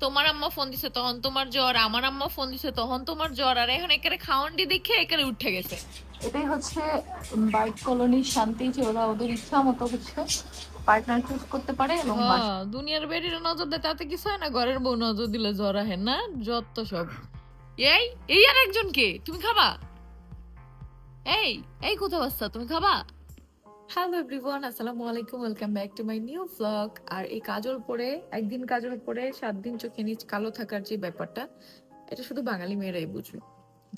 তোমার আম্মা ফোন দিছে তখন তোমার জ্বর আমার আম্মা ফোন দিছে তখন তোমার জ্বর আর এখন একেবারে খাওয়ান্ডি দেখে একেবারে উঠে গেছে। এটাই হচ্ছে বাইক কলোনির শান্তি যে ওরা ওদের ইচ্ছা মতো হচ্ছে পার্টনার চুজ করতে পারে এবং হ্যাঁ, দুনিয়ার বেরিয়ে নজর দেয় তাতে কিছু হয় না ঘরের বউ নজর দিলে জ্বর আহে না যত সব। এই এই আর একজন কে? তুমি খাবা? এই এই কোথাও বাচ্চা তুমি খাবা? হ্যালো এভরিওয়ান আসসালামু আলাইকুম welcome back to my new blog আর এই কাজল পরে, একদিন কাজল পরে সাত দিন চোখে নিচ কালো থাকার যে ব্যাপারটা, এটা শুধু বাঙালি মেয়েরাই বুঝবে।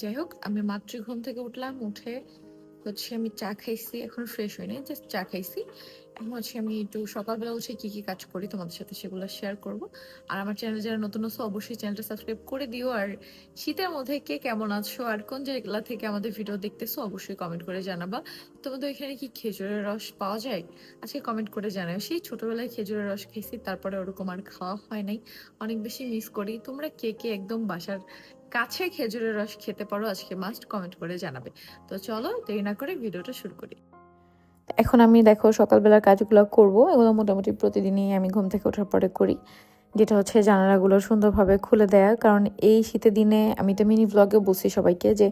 যাই হোক, আমি মাতৃ থেকে উঠলাম, উঠে হচ্ছে আমি চা খাইছি, এখন ফ্রেশ হই নাই জাস্ট চা খাইছি। এখন হচ্ছে আমি একটু সকালবেলা উঠে কি কি কাজ করি তোমাদের সাথে সেগুলো শেয়ার করব। আর আমার চ্যানেলে যারা নতুন আছো, অবশ্যই চ্যানেলটা সাবস্ক্রাইব করে দিও। আর শীতের মধ্যে কে কেমন আছো আর কোন জায়গা থেকে আমাদের ভিডিও দেখতেছো, অবশ্যই কমেন্ট করে জানাবা। তোমাদের এখানে কি খেজুরের রস পাওয়া যায়? আজকে কমেন্ট করে জানাও। সেই ছোটবেলায় খেজুরের রস খেয়েছি তারপরে ওরকম আর খাওয়া হয় নাই। অনেক বেশি মিস করি। তোমরা কে কে একদম বাসার কাছে খেজুরের রস খেতে পারো, আজকে মাস্ট কমেন্ট করে জানাবে। তো চলো, দেরি না করে ভিডিওটা শুরু করি। এখন আমি দেখো সকালবেলার কাজগুলো করব, এগুলো মোটামুটি প্রতিদিনই আমি ঘুম থেকে ওঠার পরে করি। যেটা হচ্ছে জানালাগুলো সুন্দরভাবে খুলে দেয়া, কারণ এই শীতের দিনে, আমি তো মিনি ব্লগে বলছি সবাইকে যে,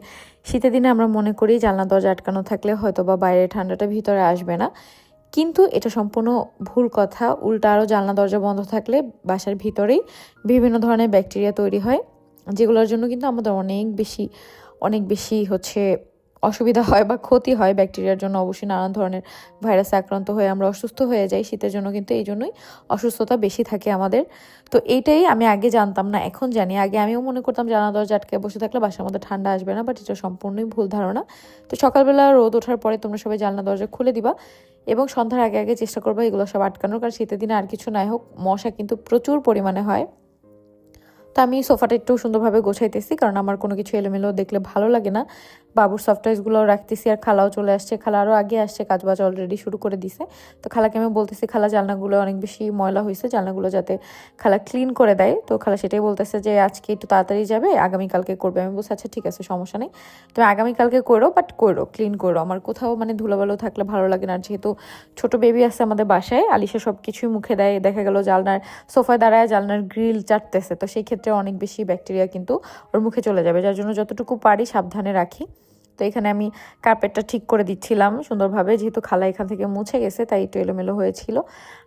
শীতের দিনে আমরা মনে করি জানলা দরজা আটকানো থাকলে হয়তো বা বাইরে ঠান্ডাটা ভিতরে আসবে না। কিন্তু এটা সম্পূর্ণ ভুল কথা, উল্টা আরও জানলা দরজা বন্ধ থাকলে বাসার ভিতরেই বিভিন্ন ধরনের ব্যাকটেরিয়া তৈরি হয়। যেগুলোর জন্য কিন্তু আমাদের অনেক বেশি অনেক বেশি হচ্ছে অসুবিধা হয় বা ক্ষতি হয় ব্যাকটেরিয়ার জন্য। অবশ্যই নানান ধরনের ভাইরাসে আক্রান্ত হয়ে আমরা অসুস্থ হয়ে যাই, শীতের জন্য কিন্তু এই জন্যই অসুস্থতা বেশি থাকে আমাদের। তো এইটাই আমি আগে জানতাম না, এখন জানি। আগে আমিও মনে করতাম জানা দরজা আটকে বসে থাকলে বাসার মধ্যে ঠান্ডা আসবে না বাট এটা সম্পূর্ণই ভুল ধারণা। তো সকালবেলা রোদ ওঠার পরে তোমরা সবাই জানলা দরজা খুলে দিবা এবং সন্ধ্যার আগে আগে চেষ্টা করবা এগুলো সব আটকানোর, কারণ শীতের দিনে আর কিছু নাই হোক, মশা কিন্তু প্রচুর পরিমাণে হয়। তো আমি সোফাটা একটু সুন্দরভাবে গোছাইতেছি, কারণ আমার কোনো কিছু এলোমেলো দেখলে ভালো লাগে না। বাবুর সফটওয়্যারগুলো রাখতেছি আর খালাও চলে আসছে। খালা আরও আগে আসছে, কাজ বাজ অলরেডি শুরু করে দিছে। তো খালাকে আমি বলতেছি, খালা, জানলাগুলো অনেক বেশি ময়লা হয়েছে, জানলাগুলো যাতে খালা ক্লিন করে দেয়। তো খালা সেটাই বলতেছে যে, আজকে একটু তাড়াতাড়ি যাবে, আগামীকালকে করবে। আমি বলছি আচ্ছা ঠিক আছে, সমস্যা নেই। তুমি আগামীকালকে করো বাট করো ক্লিন করো। আমার কোথাও মানে ধুলোবালো থাকলে ভালো লাগে না। আর যেহেতু ছোট বেবি আছে আমাদের বাসায়, আলিশা সব কিছুই মুখে দেয়। দেখা গেল জালনার সোফায় দাঁড়ায় জালনার গ্রিল চাটতেছে। তো সেই ক্ষেত্রে অনেক বেশি ব্যাকটেরিয়া কিন্তু ওর মুখে চলে যাবে। যার জন্য যতটুকু পারি সাবধানে রাখি। তো এখানে আমি কার্পেটটা ঠিক করে দিচ্ছিলাম সুন্দরভাবে, যেহেতু খালা এখান থেকে মুছে গেছে, তাই একটু এলোমেলো হয়েছিল।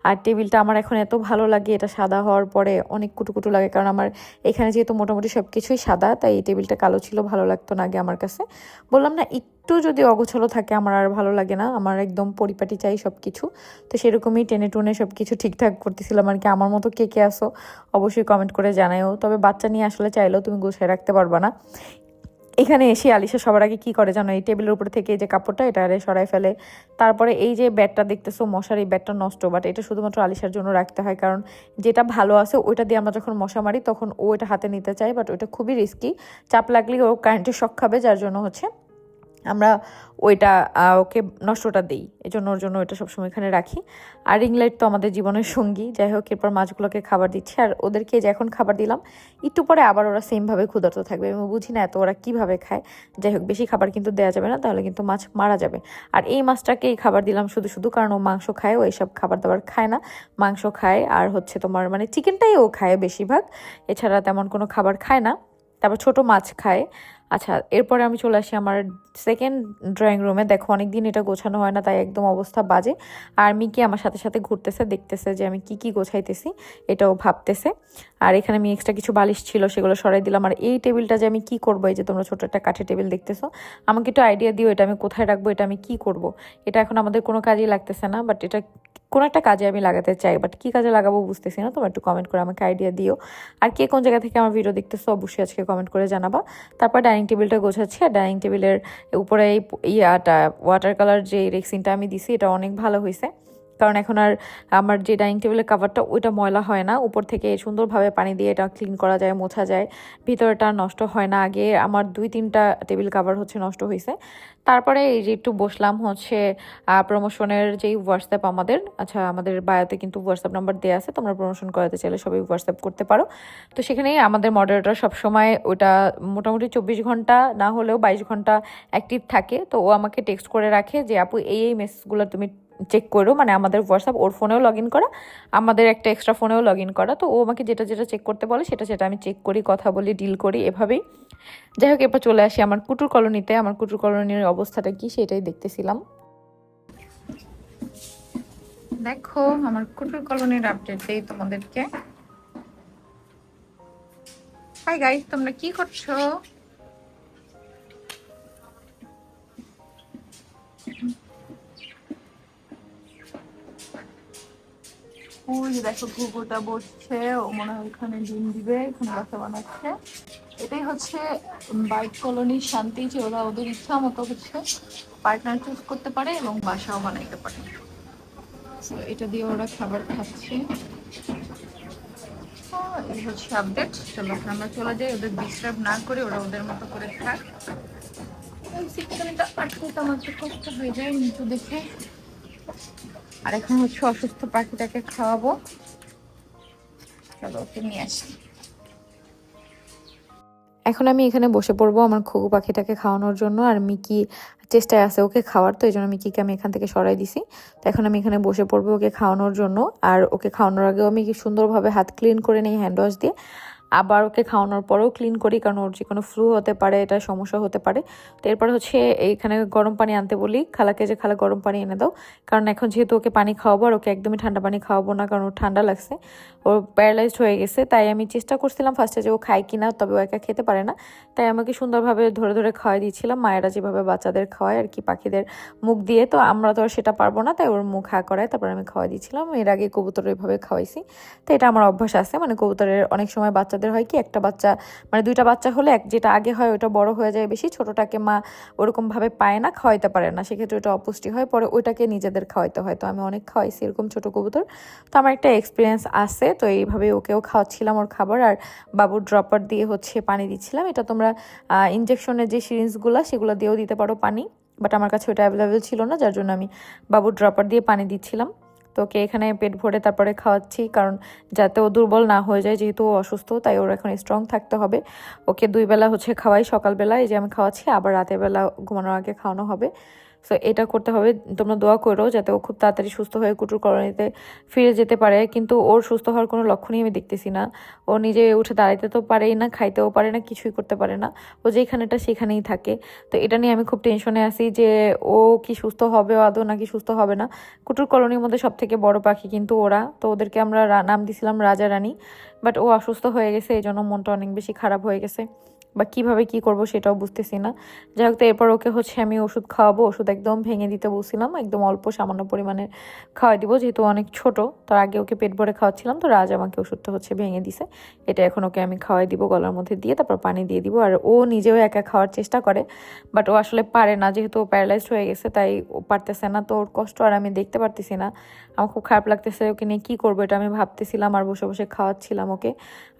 আর টেবিলটা আমার এখন এত ভালো লাগে, এটা সাদা হওয়ার পরে অনেক কুটুকুটু লাগে, কারণ আমার এখানে যেহেতু মোটামুটি সব কিছুই সাদা, তাই এই টেবিলটা কালো ছিল, ভালো লাগতো না আগে আমার কাছে। বললাম, না, একটু যদি অগোছালো থাকে আমার আর ভালো লাগে না, আমার একদম পরিপাটি চাই সব কিছু তো সেরকমই টেনে টুনে সব কিছু ঠিকঠাক করতেছিলাম আর কি। আমার মতো কে কে আসো অবশ্যই কমেন্ট করে জানাইও তবে বাচ্চা নিয়ে আসলে চাইলেও তুমি গুছিয়ে রাখতে পারবা না। এখানে এসে আলিশা সবার আগে কী করে জানো? এই টেবিলের উপর থেকে যে কাপড়টা, এটা আরে সরাই ফেলে। তারপরে এই যে ব্যাটটা দেখতেছো, মশার এই ব্যাটটা নষ্ট বাট এটা শুধুমাত্র আলিশার জন্য রাখতে হয়, কারণ যেটা ভালো আছে ওইটা দিয়ে আমরা যখন মশা মারি, তখন ও এটা হাতে নিতে চাই বাট ওইটা খুবই রিস্কি চাপ লাগলে ও কারেন্টের শখ খাবে, যার জন্য হচ্ছে আমরা ওইটা ওকে নষ্টটা দিই। এই জন্য ওর জন্য ওইটা সবসময় এখানে রাখি। আর রিং লাইট তো আমাদের জীবনের সঙ্গী। যাই হোক, এরপর মাছগুলোকে খাবার দিচ্ছি। আর ওদেরকে যে এখন খাবার দিলাম, একটু পরে আবার ওরা সেমভাবে ক্ষুধার্ত থাকবে। আমি বুঝি না এত ওরা কীভাবে খায়। যাই হোক, বেশি খাবার কিন্তু দেওয়া যাবে না, তাহলে কিন্তু মাছ মারা যাবে। আর এই মাছটাকেই খাবার দিলাম শুধু শুধু কারণ ও মাংস খায়, ও এইসব খাবার দাবার খায় না। মাংস খায়, আর হচ্ছে তোমার মানে চিকেনটাই ও খায় বেশিরভাগ। এছাড়া তেমন কোনো খাবার খায় না। তারপর ছোট মাছ খায়। আচ্ছা এরপরে আমি চলে আসি আমার সেকেন্ড ড্রয়িং রুমে দেখো, অনেকদিন এটা গোছানো হয় না, তাই একদম অবস্থা বাজে। আর মিকি আমার সাথে সাথে ঘুরতেছে, দেখতেছে যে আমি কি কি গোছাইতেছি, এটাও ভাবতেছে। আর এখানে আমি এক্সট্রা কিছু বালিশ ছিল, সেগুলো সরাই দিলাম। আর এই টেবিলটা যে আমি কি করব, এই যে তোমরা ছোটো একটা কাঠের টেবিল দেখতেছো, আমাকে একটু আইডিয়া দিও এটা আমি কোথায় রাখব, এটা আমি কি করব। এটা এখন আমাদের কোনো কাজেই লাগতেছে না বাট এটা কোনো একটা কাজে আমি লাগাতে চাই। বাট কী কাজে লাগাবো বুঝতেছি না, তোমরা একটু কমেন্ট করে আমাকে আইডিয়া দিও। আর কে কোন জায়গা থেকে আমার ভিডিও দেখতেছো, অবশ্যই আজকে কমেন্ট করে জানাবা। তারপর ডাইনিং টেবিলটা গোছাচ্ছি, আর ডাইনিং টেবিলের উপরে এই ইয়াটা ওয়াটার কালার যে রেক্সিনটা আমি দিছি, এটা অনেক ভালো হয়েছে কারণ এখন আর আমার যে ডাইনিং টেবিলের কাভারটা ওইটা ময়লা হয় না। উপর থেকে সুন্দরভাবে পানি দিয়ে এটা ক্লিন করা যায়, মোছা যায়। ভিতরটা নষ্ট হয় না। আগে আমার দুই, তিনটা টেবিল কাভার হচ্ছে, নষ্ট হয়েছে তারপরে এই যে একটু বসলাম হচ্ছে প্রমোশনের যেই হোয়াটসঅ্যাপ আমাদের আচ্ছা আমাদের বায়োতে কিন্তু হোয়াটসঅ্যাপ নাম্বার দেওয়া আছে। তোমরা প্রমোশন করাতে চাইলে সবাই হোয়াটসঅ্যাপ করতে পারো। তো সেখানেই আমাদের মডারেটর সবসময় ওটা মোটামুটি চব্বিশ ঘণ্টা, না হলেও বাইশ ঘণ্টা অ্যাক্টিভ থাকে। তো ও আমাকে টেক্সট করে রাখে যে, আপু, এই এই মেসেজগুলো তুমি চেক করো মানে আমাদের হোয়াটসঅ্যাপ ওর ফোনেও লগ ইন করা, আমাদের একটা এক্সট্রা ফোনেও লগ ইন করা। তো ও আমাকে যেটা যেটা চেক করতে বলে, সেটা সেটা আমি চেক করি, কথা বলি ডিল করি, এভাবেই। যাই হোক, এরপর চলে আসি আমার কুটুর কলোনিতে। আমার কুটুর কলোনির অবস্থাটা কি সেটাই দেখতেছিলাম। দেখো, আমার কুটুর কলোনির আপডেট দেই তোমাদেরকে। হাই গাইস তোমরা কি করছ? যে দেখো ঘুঘুটা বসছে, ও মনে হয় ওখানে ডিম দিবে, এখানে বাসা বানাচ্ছে। এটাই হচ্ছে বাইক কলোনির শান্তি, যে ওরা ওদের ইচ্ছা মতো হচ্ছে পার্টনার চুজ করতে পারে এবং বাসাও বানাইতে পারে। এটা দিয়ে ওরা খাবার খাচ্ছে। এই হচ্ছে আপডেট চলো, আমরা চলে যাই, ওদের ডিস্টার্ব না করে ওরা ওদের মতো করে থাক। সিটকানিটা আটকে আমার তো কষ্ট হয়ে যায় নিচু দেখে। আর এখন হচ্ছে অসুস্থ পাখিটাকে খাওয়াবো। চলো ওকে নিয়ে আসি। এখন আমি এখানে বসে পড়ব আমার খগু পাখিটাকে খাওয়ানোর জন্য, আর মিকি চেষ্টায় আছে ওকে খাওয়ার, তো এই জন্য মিকিকে আমি এখান থেকে সরাই দিছি। তো এখন আমি এখানে বসে পড়ব ওকে খাওয়ানোর জন্য, আর ওকে খাওয়ানোর আগেও আমি সুন্দরভাবে হাত ক্লিন করে নিই হ্যান্ড ওয়াশ দিয়ে। আবার ওকে খাওয়ানোর পরেও ক্লিন করি, কারণ ওর যে কোনো ফ্লু হতে পারে, এটা সমস্যা হতে পারে। তো এরপর হচ্ছে এইখানে গরম পানি আনতে বলি। খালাকে যে খালা গরম পানি এনে দাও। কারণ এখন যেহেতু ওকে পানি খাওয়াবো আর ওকে একদমই ঠান্ডা পানি খাওয়াবো না, কারণ ওর ঠান্ডা লাগছে। ওর প্যারালাইজড হয়ে গেছে, তাই আমি চেষ্টা করছিলাম ফার্স্টে যে ও খায় কিনা, তবে ও একা খেতে পারে না। তাই আমাকে সুন্দরভাবে ধরে ধরে খাওয়াই দিয়েছিলাম। মায়েরা যেভাবে বাচ্চাদের খাওয়ায় আর কি, পাখিদের মুখ দিয়ে। তো আমরা তো আর সেটা পারব না, তাই ওর মুখ হা করায় তারপর আমি খাওয়াই দিয়েছিলাম। এর আগে কবুতর এভাবে খাওয়াইছি। তো এটা আমার অভ্যাস আছে মানে কবুতরের অনেক সময় বাচ্চাদের হয় কি, একটা বাচ্চা মানে দুইটা বাচ্চা হলে এক, যেটা আগে হয় ওটা বড় হয়ে যায় বেশি, ছোটটাকে মা ওরকম ভাবে পায় না, খাওয়াইতে পারে না, সেক্ষেত্রে ওটা অপুষ্টি হয়, পরে ওইটাকে নিজেদের খাওয়াইতে হয়। তো আমি অনেক খাওয়াইছি এরকম ছোট কবুতর। তো আমার একটা এক্সপিরিয়েন্স আছে, তো এইভাবে ওকেও খাওয়াচ্ছিলাম ওর খাবার, আর বাবুর ড্রপার দিয়ে হচ্ছে পানি দিচ্ছিলাম। এটা তোমরা ইনজেকশনের যে সিরিঞ্জগুলো সেগুলো দিয়েও দিতে পারো পানি বাট আমার কাছে ওটা অ্যাভেলেবেল ছিল না, যার জন্য আমি বাবুর ড্রপার দিয়ে পানি দিচ্ছিলাম। তো ওকে এখানে পেট ভরে তারপরে খাওয়াচ্ছি, কারণ যাতে ও দুর্বল না হয়ে যায়, যেহেতু ও অসুস্থ, তাই ওর এখন স্ট্রং থাকতে হবে। ওকে দুই বেলা হচ্ছে খাওয়াই সকালবেলা এই যে আমি খাওয়াচ্ছি, আবার রাতের বেলা ঘুমানোর আগে খাওয়ানো হবে। সো এটা করতে হবে। তোমরা দোয়া করো যাতে ও খুব তাড়াতাড়ি সুস্থ হয়ে কুটুর কলোনিতে ফিরে যেতে পারে। কিন্তু ওর সুস্থ হওয়ার কোনো লক্ষণই আমি দেখতেছি না। ও নিজে উঠে দাঁড়াইতে তো পারেই না, খাইতেও পারে না, কিছুই করতে পারে না। ও যেখানেটা সেখানেই থাকে। তো এটা নিয়ে আমি খুব টেনশনে আছি যে ও কি সুস্থ হবে আদৌ নাকি সুস্থ হবে না। কুটুর কলোনির মধ্যে সব থেকে বড় পাখি কিন্তু ওরা। তো ওদেরকে আমরা নাম দিছিলাম রাজা রানী। বাট ও অসুস্থ হয়ে গেছে এই জন্য মনটা অনেক বেশি খারাপ হয়ে গেছে। বা কীভাবে কি করব সেটাও বুঝতেছি না। যাই হোক, তো এরপর ওকে হচ্ছে আমি ওষুধ খাওয়াবো, ওষুধ একদম ভেঙে দিতে বলছিলাম, একদম অল্প সামান্য পরিমাণে খাওয়াই দিব, যেহেতু অনেক ছোট। তার আগে ওকে পেট ভরে খাওয়াচ্ছিলাম, তো রাজ আমাকে ওষুধটা হচ্ছে ভেঙে দিছে। এটা এখন ওকে আমি খাওয়াই দিব, গলার মধ্যে দিয়ে তারপর পানি দিয়ে দিব। আর ও নিজেও একা খাওয়ার চেষ্টা করে বাট ও আসলে পারে না, যেহেতু ও প্যারালাইজড হয়ে গেছে, তাই ও পারতেছে না। তো ওর কষ্ট আর আমি দেখতে পারতেছি না। আমার খুব খারাপ লাগতেছে ওকে নিয়ে কী করব, এটা আমি ভাবতেছিলাম আর বসে বসে খাওয়াচ্ছিলাম ওকে।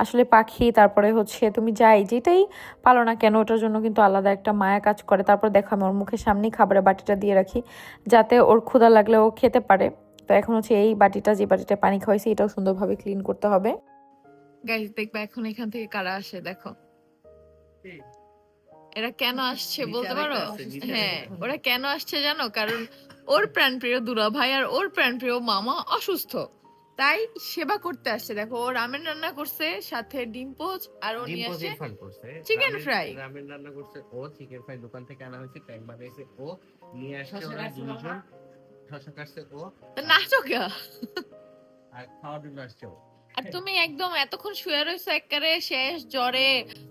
আসলে পাখি, তারপরে হচ্ছে তুমি যাই, যেটাই পালো না কেন? ওটার জন্য কিন্তু আলাদা একটা মায়া কাজ করে। তারপর দেখো আমি ওর মুখের সামনেই খাবারের বাটিটা দিয়ে রাখি যাতে ওর ক্ষুধা লাগলে ও খেতে পারে। তো এখন হচ্ছে এই বাটিটা যে বাটিটা পানি খাওয়াইছি এটাও সুন্দরভাবে ক্লিন করতে হবে। গাইস দেখবে এখন এখান থেকে কারা আসে দেখো। এরা কেন আসছে বলতে পারো? হ্যাঁ ওরা কেন আসছে জানো? কারণ ওর প্রাণপ্রিয় দুলা ভাই আর ওর প্রাণপ্রিয় মামা অসুস্থ। তাই সেবা করতে আসছে। দেখো ও রামেন রান্না করছে সাথে ডিম পোচ আর ও নিয়ে আসছে Chicken fry। রামেন রান্না করছে ও চিকেন ফ্রাই দোকান থেকে আনা হয়েছে ট্যাং বানাইছে ও নিয়ে আসছে ওরা দুজন শশা কাটছে ও। তো নাচো কে? আর খাওয়ার জন্য আসছে ও। আর তুমি একদম এতক্ষণ শুয়ে রয়েছো একবারে শেষ জ্বরে।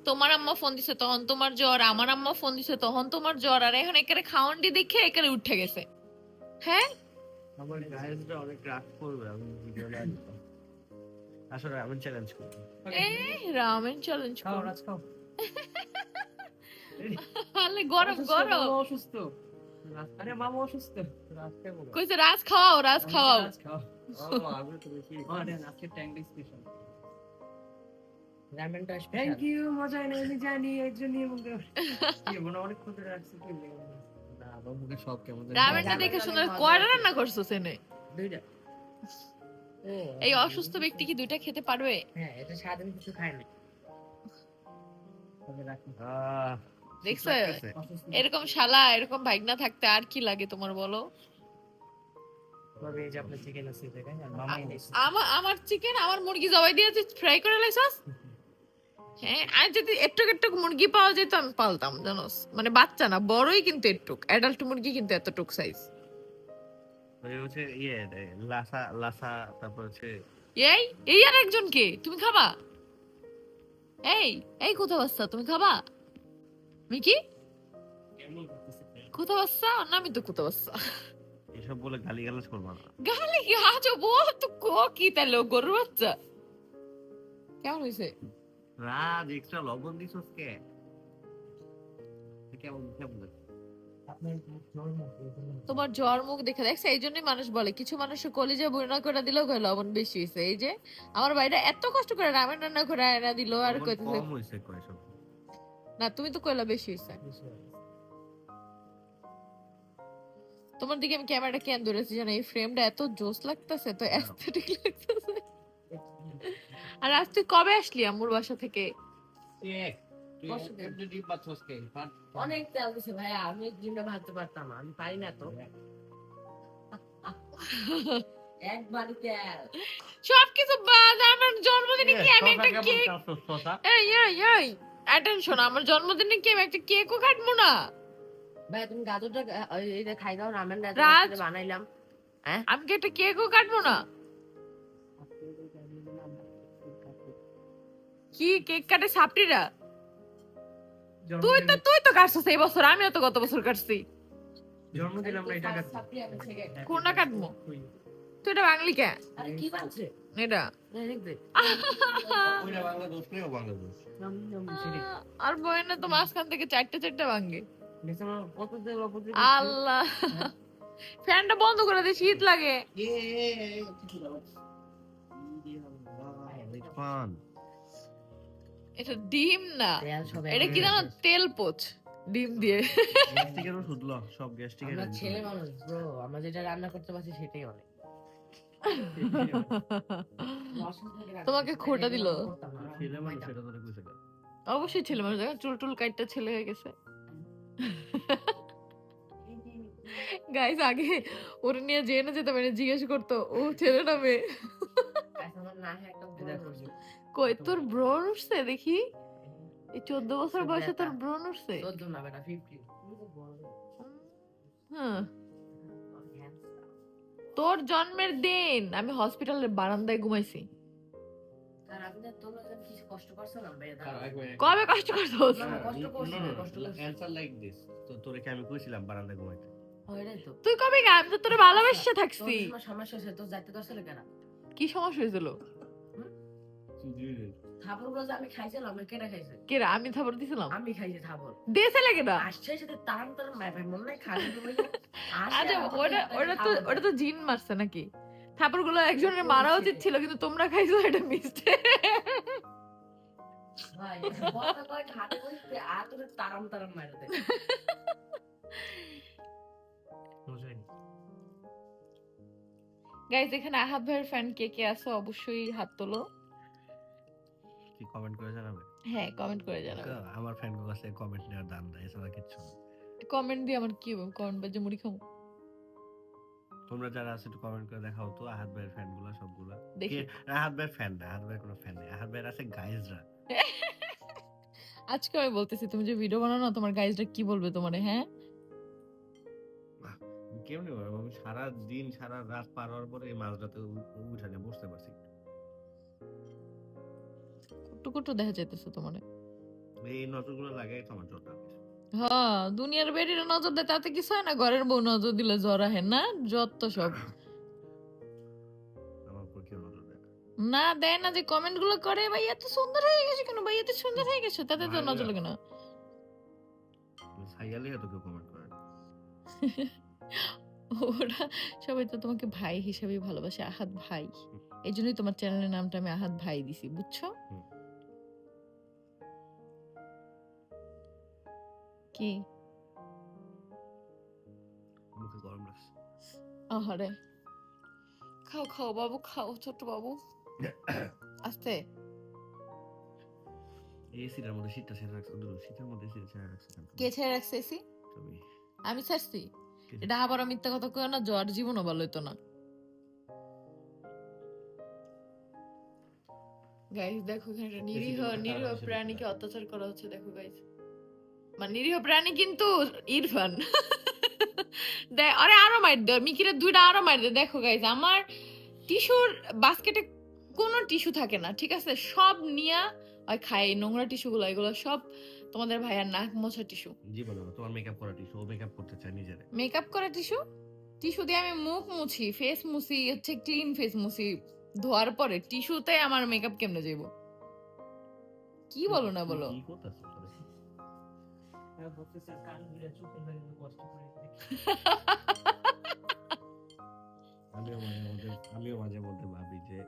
তোমার আম্মা ফোন দিছে তখন তোমার জ্বর আমার আম্মা ফোন দিছে তখন তোমার জ্বর আর এখন একেবারে খাওয়ান্ডি দেখে একেবারে উঠে গেছে। হ্যাঁ? আমার গায়েসরা অনেক রাগ করবে আমি ভিডিও না আসলে আমি চ্যালেঞ্জ করব এ রামেন চ্যালেঞ্জ করো। রাজ খাও। তাহলে গরম গরম। অসুস্থ। আরে মামা অসুস্থ। কেমন কইছে রাজ খাওয়াও রাজ খাওয়াও রাজ খাও। ও আমি তো বেশি আরে আজকে ট্যাঙ্ক স্পেশাল রামেনটা থ্যাংক ইউ মজা এনে আমি জানি একজন নিয়ে মুখে কি মনে অনেক ক্ষুদ্র রাখছি কি আমার মুখে সব কেমন রামেনটা দেখে কয়টা রান্না করছ সেনে? দুইটা। এই অসুস্থ ব্যক্তি কি দুইটা খেতে পারবে? হ্যাঁ এটা সারাদিন কিছু খায় না। দেখছ? এরকম শালা এরকম ভাগনা থাকতে আর কি লাগে তোমার বলো? ভাবে এই যে আপনার চিকেন আছে এই জায়গায় আর মামা এনেছে আমার আমার চিকেন আমার মুরগি জবাই দিয়ে তুই ফ্রাই করে লাইছস? হ্যাঁ আর যদি একটু একটু মুরগি পাওয়া যেত আমি পালতাম জানোস? মানে বাচ্চা না বড়ই কিন্তু একটুক অ্যাডাল্ট মুরগি কিন্তু এতটুক সাইজ হচ্ছে ইয়ে লাসা লাসা তারপর হচ্ছে এই এই আর একজন কে? তুমি খাবা? এই এই কোথা বাচ্চা তুমি খাবা? মিকি কোথা বাচ্চা না আমি তো কোথা বাচ্চা এসব বলে গালি গালাজ করবা না। গালে কি? আজো বল তো কো কি তাহলে ও বাচ্চা? কেমন হয়েছে রাজ এক্সট্রা লবণ দিছস কে কেমন কেমন তোমার জ্বর মুখ দেখে দেখছে? এই জন্যই মানুষ বলে কিছু মানুষের কলিজা বইনা করে দিলেও কয় লবণ বেশি হয়েছে এই যে আমার বাড়িটা এত কষ্ট করে রামেন রান্না করে এনে দিল আর কইতেছে কম হইছে কয় সব? না তুমি তো কইলা বেশি হয়েছে তোমার দিকে আমি ক্যামেরাটা কেন ধরেছি জানো? এই ফ্রেমটা এত জোস লাগতেছে তো অ্যাস্থেটিক লাগতেছে। আর আজ তুই কবে আসলি আম্মুর বাসা থেকে? এক তুই কষ্ট করে। এমনি ডিম পাচ্ছস কে? অনেক তেল দিছে ভাই আমি ডিমটা ভাজতে পারতাম আমি পারি না তো। একবারই তেল। সবকিছু বাদ আমার জন্মদিনে কি আমি একটা কেক খাচ্ছস শশা এই এই এই অ্যাটেনশন আমার জন্মদিনে কি আমি একটা কেকও কাটবো না? ভাই তুমি গাজরটা খাই দাও রামেন। বানাইলাম। আমি কি একটা কেকও কাটবো না? কি কেক কাটে সাপটিরা? তুই তো তুই তো কাটছিস এই বছর আমিও তো গত বছর কাটছি। জন্মদিন আমরা এটা কাটবো। কোনটা কাটবো। তুই এটা বাঙালি কে? আরে কি এটা। ওইটা নেই আর বইনে তো মাঝখান থেকে চারটে চারটে ভাঙ্গে আল্লাহ আল্লাহ। ফ্যানটা বন্ধ করে দে শীত লাগে। fun. এটা ডিম না। এটা কি জানো? তেল পোচ ডিম দিয়ে। গ্যাস্ট্রিকেরও শুধলো সব গ্যাস্ট্রিকের আমরা ছেলে মানুষ ব্রো আমরা যেটা রান্না করতে পারছি সেটাই অনেক। তোমাকে খোটা দিলো? অবশ্যই ছেলে মানুষ দেখো চুল টুল কাইটটা ছেলে হয়ে গেছে। গাইস আগে ওর নিয়ে জেনে যেতে পারে জিজ্ঞেস করতো ও ছেলে না মেয়ে? কই তোর ব্রণ উঠছে দেখি? এই চোদ্দ বছর বয়সে তোর ব্রণ উঠছে? চোদ্দ না বেটা ফিফটি হ্যাঁ। তোর জন্মের দিন আমি হসপিটালের বারান্দায় ঘুমাইছি। কবে কষ্ট করছোস না, কষ্ট করছি, তোরে আমি কইছিলাম বারান্দায় ঘুমাইতে? তুই কবে আমি তো তোর ভালোবেসে থাকছি। সমস্যা হয়েছে তোর যাইতে দশ কেন? কি সমস্যা হয়েছিল? যে আমি খাইছিলাম আমি কেটে খাইছে? কে আমি থাপড় দিছিলাম? আমি খাইছি থাপড় দিয়েছে লাগে না? আসছে সাথে তারাম তারাম মায় ভাই মনে নাই খালি আচ্ছা ওটা ওটা তো ওটা তো জিন মারছে নাকি? একজনের মারা উচিত ছিল কিন্তু তোমরা খাইছো এটা মিস্টে ভাই বলতে কয় হাতে বসতে আর তোর তারাম তারাম মারে দে গাইজ এখানে আহাব ভাইয়ের ফ্যান কে কে আছে অবশ্যই হাত তোলো। কি কমেন্ট করে জানাবে? হ্যাঁ কমেন্ট করে জানাবে। আমার কাছে কমেন্ট নেওয়ার দাম দেয় এছাড়া কিচ্ছু না। কমেন্ট দিয়ে আমার কি কমেন্ট বাজে মুড়ি খাব। তোমরা যারা আছে একটু কমেন্ট করে দেখাও তো ভাইয়ের ফ্যানগুলা সবগুলা। ভাইয়ের ফ্যান না ভাইয়ের কোনো ফ্যান নেই। ভাইয়ের আছে গাইজরা আজকে আমি বলতেছি তুমি যে ভিডিও বানাও না তোমার গাইজরা কি বলবে তোমার হ্যাঁ? কেমনি আমি সারা দিন সারা রাত পার হওয়ার পরে এই মাঝরাতে উঠানে বসতে পারছি। কুটু কুটু দেখা যাইতেছে তোমার। এই নজরগুলো লাগাই তো আমার জ্বরটা হ্যাঁ দুনিয়ার বেরিয়ে নজর দেয় তাতে কিছু হয় না ঘরের বউ নজর দিলে জ্বর আহে না যত সব। না। দেয় না যে কমেন্টগুলো করে ভাই এত সুন্দর হয়ে গেছে কেন? ভাই এত সুন্দর হয়ে গেছে? তাতে তো নজর লাগে। না। সাইয়ালে হয়তো কেউ কমেন্ট করে। ওরা সবাই তো তোমাকে ভাই হিসেবে ভালোবাসে আহাত ভাই। এই জন্যই তোমার চ্যানেলের নামটা আমি আহাত ভাই দিছি বুঝছ? কি মধ্যে রাখছে মধ্যে রাখছে কে রাখছে আমি ছাড়ছি। এটা আবার মিথ্যা কথা কই না জ্বর জীবনও ভালো হইতো না। গাইস দেখো এখানে নিরীহ নিরীহ প্রাণীকে অত্যাচার করা হচ্ছে দেখো গাইস মানে নিরীহ প্রাণী কিন্তু ইরফান। আরে আরও মার দে মিকিরে দুইটা আরও মার দে। দেখো গাইস আমার টিস্যুর বাস্কেটে কোনো টিস্যু থাকে না ঠিক আছে? সব নিয়া ওই খাই নোংরা টিস্যু গুলো এগুলো সব তোমাদের ভাইয়ার নাক মোছা টিস্যু। জীবনে না, তোমার মেকআপ করা টিস্যু ও মেকআপ করতে চায় নিজেরে। মেকআপ করা টিস্যু? টিস্যু দিয়ে আমি মুখ মুছি ফেস মুছি হচ্ছে ক্লিন ফেস মুছি ধোয়ার পরে টিস্যুতে আমার মেকআপ কেমনে যাইব? কি বলো না বলো? চোখের কষ্ট করে আমিও মাঝে মধ্যে আমিও মাঝে মধ্যে ভাবি যে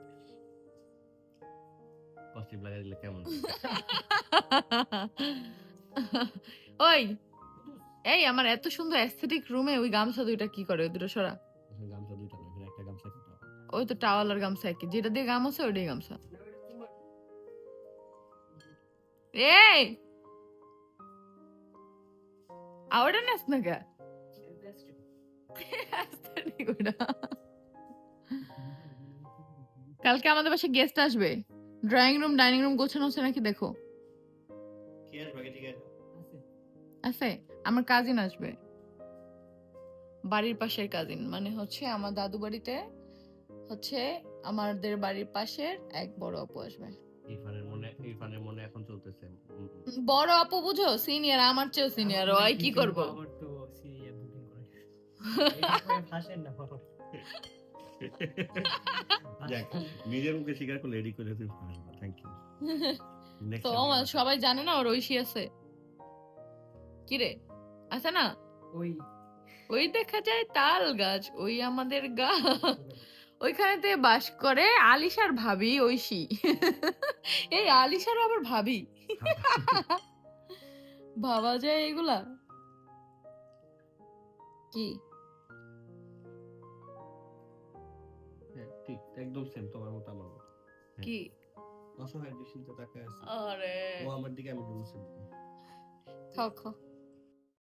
কেমন? ওই এই আমার এত সুন্দর অ্যাস্থেটিক রুমে ওই গামছা দুইটা কি করে? ওই দুটো সরা। গামছা দুইটা না এখানে একটা গামছা কিনতে ওই তো টাওয়াল আর গামছা একই যেটা দিয়ে গামছা ওইটাই গামছা। এই! না কে aesthetic ওইটা। কালকে আমাদের পাশে গেস্ট আসবে ড্রয়িং রুম ডাইনিং রুম গোছানো আছে নাকি দেখো? আছে? আছে। আছে। আমার কাজিন আসবে। বাড়ির পাশের কাজিন মানে হচ্ছে আমার দাদু বাড়িতে হচ্ছে আমাদের বাড়ির পাশের এক বড় আপু আসবে। বড় আপু বুঝো? সিনিয়র আমার চেয়েও সিনিয়র ওই কি করব? নিজের মুখে স্বীকার করলে এডি করে তুই থ্যাংক ইউ তো আমার সবাই জানে না ওর ঐশী আছে। কি রে? আছে না? ওই। ওই দেখা যায় তাল গাছ ওই আমাদের গা। ওইখানেতে বাস করে আলিশার ভাবি ঐশী। এই আলিশার আবার ভাবি? ভাবা যায় এগুলা? কি? হ্যাঁ, ঠিক একদম সেম তোমার মতো আমার মতো। কি? অসহায় দৃষ্টিতে তাকায় আছে। আরে। ও আমার দিকে আমি ডুবছে খাও খাও